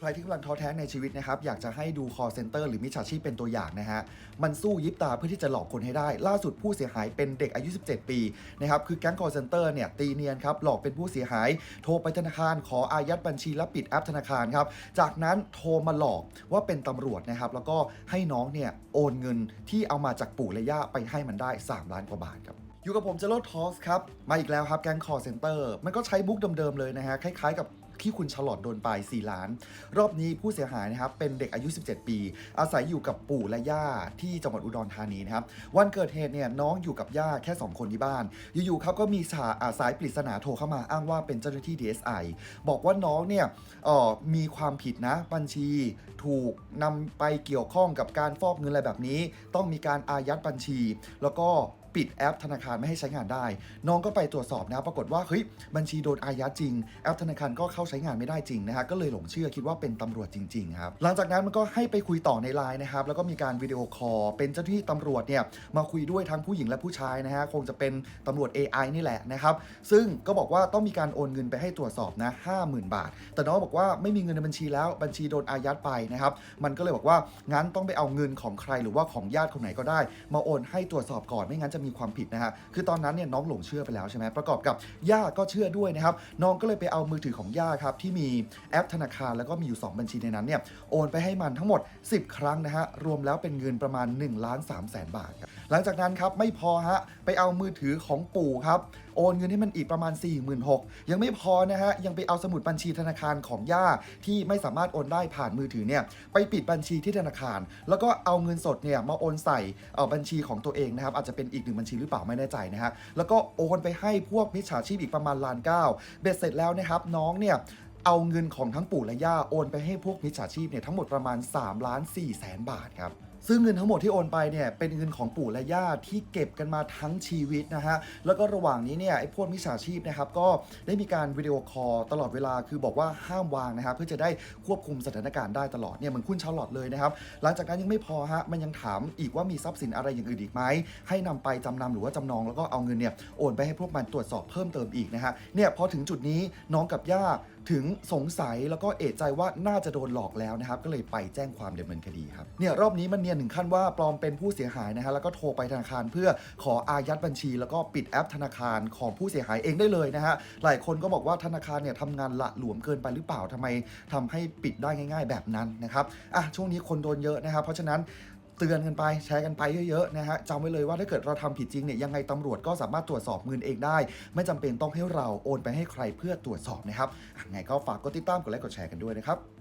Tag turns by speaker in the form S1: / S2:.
S1: ใครที่กำลังท้อแท้ในชีวิตนะครับ อยากจะให้ดู call center หรือมิจฉาชีพเป็นตัวอย่างนะฮะ มันสู้ยิบตาเพื่อที่จะหลอกคนให้ได้ ล่าสุดผู้เสียหายเป็นเด็กอายุ 17 ปีนะครับ คือแก๊ง call center เนี่ยตีเนียนครับ หลอกเป็นผู้เสียหาย โทรไปธนาคาร ขออายัดบัญชีและปิดแอปธนาคารครับ จากนั้นโทรมาหลอกว่าเป็นตำรวจนะครับ แล้วก็ให้น้องเนี่ยโอนเงินที่เอามาจากปู่และย่าไปให้มันได้ 3 ล้านกว่าบาทครับอยู่กับผมเจโรทอสครับ มาอีกแล้วครับแก๊ง call center มันก็ใช้บุ๊กเดิมๆเลยนะฮะ คล้ายๆกับ ที่คุณฉลอดโดนไป 4 ล้าน รอบนี้ผู้เสียหายนะครับเป็นเด็กอายุ 17 ปี อาศัยอยู่กับปู่และย่าที่จังหวัดอุดรธานีนะครับวันเกิดเหตุเนี่ยน้องอยู่กับย่าแค่ 2 คนที่บ้าน อยู่ๆครับก็มีสายอ่าสายปริศนาโทรเข้ามาอ้างว่าเป็นเจ้าหน้าที่ DSI บอกว่าน้องเนี่ยออมีความผิดนะบัญชีถูกนำไปเกี่ยวข้องกับการฟอกเงินอะไรแบบนี้ ต้องมีการอายัดบัญชี แล้วก็ ปิดแอปธนาคารไม่ให้ใช้งานได้ น้องก็ไปตรวจสอบนะปรากฏว่าเฮ้ยบัญชีโดนอายัดจริง แอปธนาคารก็เข้าใช้งานไม่ได้จริงนะฮะก็เลยหลงเชื่อคิดว่าเป็นตำรวจจริงๆครับหลังจากนั้นมันก็ให้ไปคุยต่อในไลน์นะครับแล้วก็มีการวิดีโอคอลเป็นเจ้าหน้าที่ตำรวจเนี่ยมาคุยด้วยทั้งผู้หญิงและผู้ชายนะฮะคงจะเป็นตำรวจ AI นี่แหละนะครับซึ่งก็บอกว่าต้องมีการโอนเงินไปให้ตรวจสอบนะ50,000 บาท แต่น้องบอกว่าไม่มีเงินในบัญชีแล้วบัญชีโดนอายัดไปนะครับมันก็เลยบอกว่างั้นต้องไปเอาเงินของใครหรือว่าของญาติคนไหนก็ได้ มาโอนให้ตรวจสอบก่อนไม่งั้นจะมีความผิดนะฮะคือตอนนั้นเนี่ยน้องหลงเชื่อไปแล้วใช่ไหมประกอบกับย่าก็เชื่อด้วยนะครับน้องก็เลยไปเอามือถือของย่าครับที่มีแอปธนาคารแล้วก็มีอยู่ 2 บัญชีในนั้นเนี่ยโอนไปให้มันทั้งหมด 10 ครั้งนะฮะรวมแล้วเป็นเงินประมาณ1ล้าน3แสนบาท หลังจากนั้นครับไม่พอฮะไปเอามือถือของปู่ครับโอนเงินให้มันอีกประมาณ 4 6 0 0 0ยังไม่พอนะฮะยังไปเอาสมุดบัญชีธนาคารของย่าที่ไม่สามารถโอนได้ผ่านมือถือเนี่ยไปปิดบัญชีที่ธนาคาร แล้วก็เอาเงินสดเนี่ยมาโอนใส่เอ่อบัญชีของตัวเองนะครับอาจจะเป็นอีกนึ่งบัญชีหรือเปล่าไม่แน่ใจนะฮะแล้วก็โอนไปให้พวกมิจฉาชีพอีกประมาณล้านเก้าเบ็ดเสร็จแล้วนะครับน้องเนี่ยเอาเงินของทั้งปู่และย่าโอนไปให้พวกมิจฉาชีพเนี่ยทั้งหมดประมาณ3ล้าน4แสนบาทครับ ซึ่งเงินทั้งหมดที่โอนไปเนี่ยเป็นเงินของปู่และย่าที่เก็บกันมาทั้งชีวิตนะฮะแล้วก็ระหว่างนี้เนี่ยไอ้พวกมิจฉาชีพนะครับก็ได้มีการวิดีโอคอลตลอดเวลาคือบอกว่าห้ามวางนะครับเพื่อจะได้ควบคุมสถานการณ์ได้ตลอดเนี่ยเหมือนคุณชาร์ลอตเลยนะครับหลังจากนั้นยังไม่พอฮะมันยังถามอีกว่ามีทรัพย์สินอะไรอย่างอื่นอีกไหมให้นำไปจำนำหรือว่าจำนองแล้วก็เอาเงินเนี่ยโอนไปให้พวกมันตรวจสอบเพิ่มเติมอีกนะฮะเนี่ยพอถึงจุดนี้น้องกับย่า ถึงสงสัยแล้วก็เอะใจว่าน่าจะโดนหลอกแล้วนะครับก็เลยไปแจ้งความดำเนินคดีครับเนี่ยรอบนี้มันเนียนถึงขั้นว่าปลอมเป็นผู้เสียหายนะฮะแล้วก็โทรไปธนาคารเพื่อขออายัดบัญชี แล้วก็ปิดแอปธนาคารของผู้เสียหายเองได้เลยนะฮะหลายคนก็บอกว่าธนาคารเนี่ยทำงานละหลวมเกินไปหรือเปล่าทำไมทำให้ปิดได้ง่าย ๆ แบบนั้นนะครับอะช่วงนี้คนโดนเยอะนะครับเพราะฉะนั้น เตือนกันไปแชร์กันไปเยอะๆนะฮะจำไว้เลยว่าถ้าเกิดเราทำผิดจริงเนี่ยยังไงตำรวจก็สามารถตรวจสอบเงินเองได้ ไม่จำเป็นต้องให้เราโอนไปให้ใครเพื่อตรวจสอบนะครับอะไงก็ฝากกดติดตามกดไลค์กดแชร์กันด้วยนะครับ